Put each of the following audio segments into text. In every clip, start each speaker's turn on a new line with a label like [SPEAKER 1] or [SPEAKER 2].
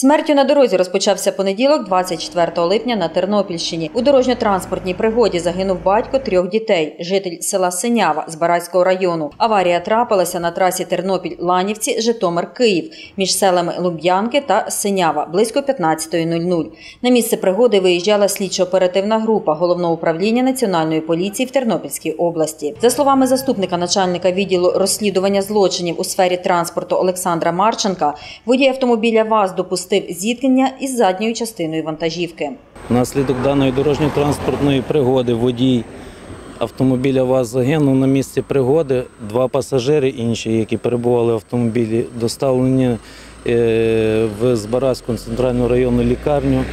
[SPEAKER 1] Смертю на дорозі розпочався понеділок, 24 липня на Тернопільщині. У дорожньо-транспортній пригоді загинув батько трьох дітей, житель села Синява з Барацького району. Аварія трапилася на трасі Тернопіль-Ланівці, Житомир-Київ між селами Луб'янки та Синява близько 15.00. На місце пригоди виїжджала слідчо-оперативна група головного управління національної поліції в Тернопільській області. За словами заступника начальника відділу розслідування злочинів у сфері транспорту Олександра Марченка, водій автомобіля ВАЗ допустив зіткнення із задньою частиною вантажівки.
[SPEAKER 2] Внаслідок даної дорожньо-транспортної пригоди водій автомобіля ВАЗ загинув на місці пригоди. Два пасажири інші, які перебували в автомобілі, доставлені е, в Збаразьку центральну районну лікарню,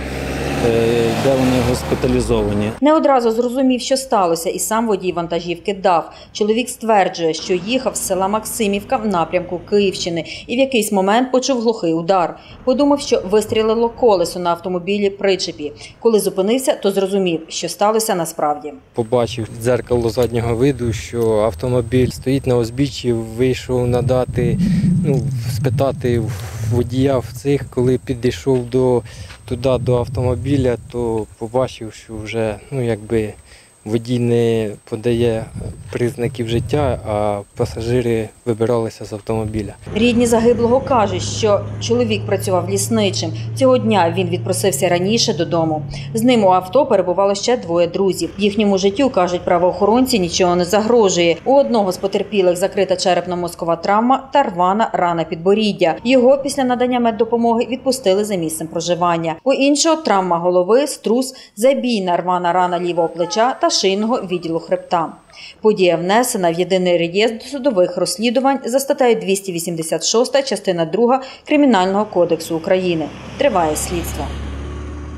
[SPEAKER 2] де вони госпіталізовані.
[SPEAKER 1] Не одразу зрозумів, що сталося, і сам водій вантажівки дав. Чоловік стверджує, що їхав з села Максимівка в напрямку Київщини і в якийсь момент почув глухий удар. Подумав, що вистрілило колесо на автомобілі причепі. Коли зупинився, то зрозумів, що сталося насправді.
[SPEAKER 3] побачив дзеркало заднього виду, що автомобіль стоїть на узбіччі, вийшов надати, ну, спитати водія в цих, коли підійшов до, туди до автомобіля, то побачив, що вже ну, якби водій не подає признаків життя, а пасажири вибиралися з автомобіля.
[SPEAKER 1] Рідні загиблого кажуть, що чоловік працював лісничим. Цього дня він відпросився раніше додому. З ним у авто перебувало ще двоє друзів. Їхньому життю кажуть правоохоронці нічого не загрожує. У одного з потерпілих закрита черепно-мозкова травма та рвана рана підборіддя. Його після надання меддопомоги відпустили за місцем проживання. У іншого травма голови, струс, забійна рвана рана лівого плеча та шийного відділу хребта. Подія внесена в єдиний реєстр судових розслідувань за статтею 286 частина 2 Кримінального кодексу України. Триває слідство.